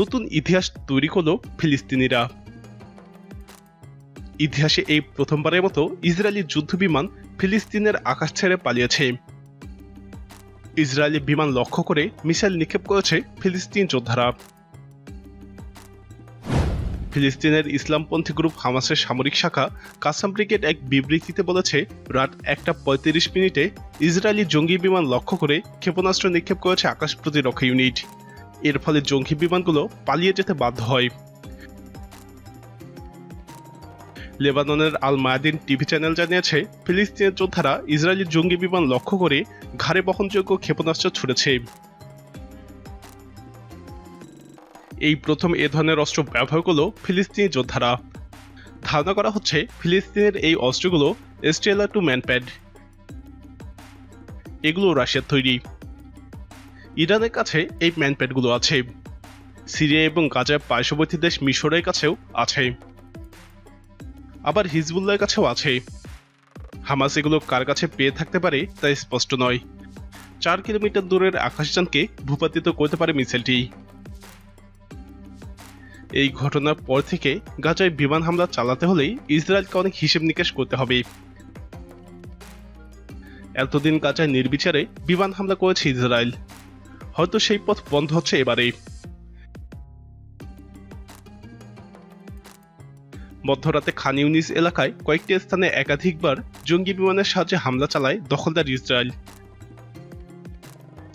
নতুন ইতিহাস তৈরি করল ফিলিস্তিনিরা। ইতিহাসে এই প্রথমবারের মতো ইসরায়েলি যুদ্ধবিমান ফিলিস্তিনের আকাশ ছেড়ে পালিয়েছে। ইসরায়েলি বিমান লক্ষ্য করে মিসাইল নিক্ষেপ করেছে ফিলিস্তিন যোদ্ধারা। ফিলিস্তিনের ইসলামপন্থী গ্রুপ হামাসের সামরিক শাখা কাসাম ব্রিগেড এক বিবৃতিতে বলেছে, রাত একটা পঁয়ত্রিশ মিনিটে ইসরায়েলি জঙ্গি বিমান লক্ষ্য করে ক্ষেপণাস্ত্র নিক্ষেপ করেছে আকাশ প্রতিরক্ষা ইউনিট। এর ফলে জঙ্গি বিমানগুলো পালিয়ে যেতে বাধ্য হয়। লেবাননের আল মায়াদিন টিভি চ্যানেল জানিয়েছে, ফিলিস্তিনের যোদ্ধারা ইসরায়েলি জঙ্গি বিমান লক্ষ্য করে ঘাড়ে বহনযোগ্য ক্ষেপণাস্ত্র ছুড়েছে। এই প্রথম এ ধরনের অস্ত্র ব্যবহার করল ফিলিস্তিনি যোদ্ধারা। ধারণা করা হচ্ছে, ফিলিস্তিনের এই অস্ত্রগুলো এস্টেলা টু ম্যানপ্যাড এগুলো রাশিয়ার তৈরি। ইরানের কাছে এই ম্যানপ্যাডগুলো আছে। সিরিয়া এবং গাজার পার্শ্ববর্তী দেশ মিশরের কাছেও আছে। আবার হিজবুল্লার কাছেও আছে। হামাস এগুলো কার কাছে পেয়ে থাকতে পারে তা স্পষ্ট নয়। চার কিলোমিটার দূরের আকাশযানকে ভূপাতিত করতে পারে মিসাইলটি। এই ঘটনার পর থেকে গাজায় বিমান হামলা চালাতে হলেই ইসরায়েলকে অনেক হিসেব নিকেশ করতে হবে। এতদিন গাজায় নির্বিচারে বিমান হামলা করেছে ইসরায়েল। হয়তো সেই পথ বন্ধ হচ্ছে এবারে মধ্যরাতে খান ইউনিস এলাকায় কয়েকটি স্থানে একাধিকবার জঙ্গি বিমানের সাহায্যে হামলা চালায় দখলদার ইসরায়েল।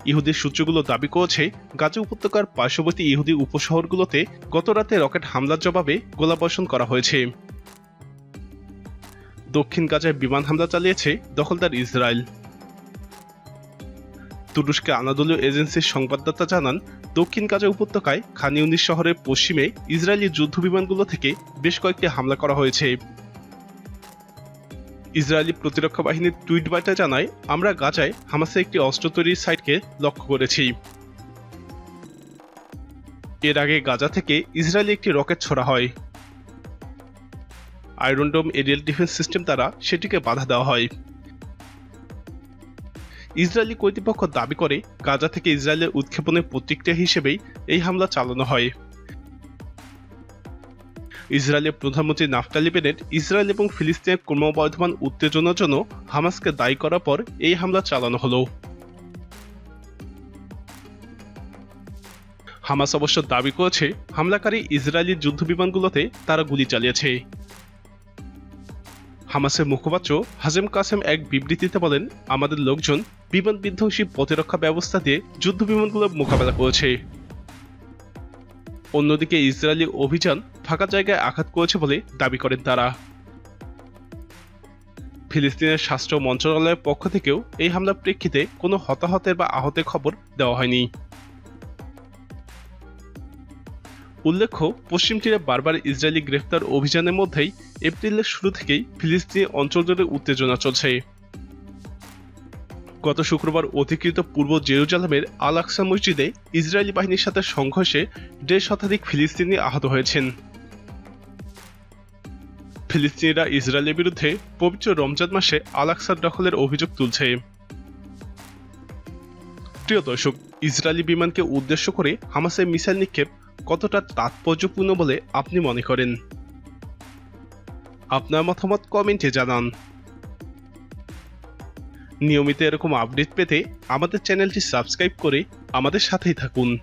ইহুদি সূত্রগুলো দাবি করেছে, গাজা উপত্যকার পার্শ্ববর্তী ইহুদি উপশহরগুলোতে গত রাতে রকেট হামলার জবাবে গোলাবর্ষণ করা হয়েছে। দক্ষিণ গাজায় বিমান হামলা চালিয়েছে দখলদার ইসরায়েল। তুরস্কে আনাদলীয় এজেন্সির সংবাদদাতা জানান, দক্ষিণ গাজা উপত্যকায় খান ইউনিস শহরের পশ্চিমে ইসরায়েলি যুদ্ধ বিমানগুলো থেকে বেশ কয়েকটি হামলা করা হয়েছে। ইসরায়েলি প্রতিরক্ষা বাহিনীর টুইট বার্তা জানায়, আমরা গাজায় হামাসের একটি অস্ত্র তৈরির সাইটকে লক্ষ্য করেছি। এর আগে গাজা থেকে ইসরায়েলি একটি রকেট ছোড়া হয়। আয়রনডোম এরিয়াল ডিফেন্স সিস্টেম দ্বারা সেটিকে বাধা দেওয়া হয়। ইসরায়েলি কর্তৃপক্ষ দাবি করে গাজা থেকে ইসরায়েলের উৎক্ষেপণের প্রতিক্রিয়া হিসেবেই এই হামলা চালানো হয়। ইসরায়েলের প্রধানমন্ত্রী নাফতালি বেনেট ইসরায়েল এবং ফিলিস্তিনের ক্রমবর্ধমান উত্তেজনার জন্য হামাসকে দায়ী করার পর এই হামলা চালানো হলো। হামাস অবশ্য দাবি করেছে, হামলাকারী ইসরায়েলি যুদ্ধ বিমানগুলোতে তারা গুলি চালিয়েছে। হামাসের মুখপাত্র হাজেম কাসেম এক বিবৃতিতে বলেন, আমাদের লোকজন বিমান বিধ্বংসী প্রতিরক্ষা ব্যবস্থা দিয়ে যুদ্ধ বিমানগুলোর মোকাবেলা করেছে। অন্যদিকে ইসরায়েলি অভিযান ফাঁকা জায়গায় আঘাত করেছে বলে দাবি করেন তারা। ফিলিস্তিনের স্বাস্থ্য মন্ত্রণালয়ের পক্ষ থেকেও এই হামলার প্রেক্ষিতে কোনো হতাহতের বা আহতের খবর দেওয়া হয়নি। উল্লেখ্য, পশ্চিম তীরে বারবার ইসরায়েলি গ্রেফতার অভিযানের মধ্যেই এপ্রিলের শুরু থেকেই ফিলিস্তিনি অঞ্চল জুড়ে উত্তেজনা চলছে। গত শুক্রবার অধিকৃত পূর্ব জেরুজালেমের আল আকসা মসজিদে ইসরায়েলি বাহিনীর সাথে সংঘর্ষে দেড় শতাধিক ফিলিস্তিনি আহত হয়েছেন। ফিলিস্তিনিরা ইসরায়েলের বিরুদ্ধে পবিত্র রমজান মাসে আল আকসার দখলের অভিযোগ তুলছে। প্রিয় দর্শক, ইসরায়েলি বিমানকে উদ্দেশ্য করে হামাসের মিসাইল নিক্ষেপ কতটা তাৎপর্যপূর্ণ বলে আপনি মনে করেন? আপনার মতামত কমেন্টে জানান। নিয়মিত এরকম আপডেট পেতে আমাদের চ্যানেলটি সাবস্ক্রাইব করে আমাদের সাথেই থাকুন।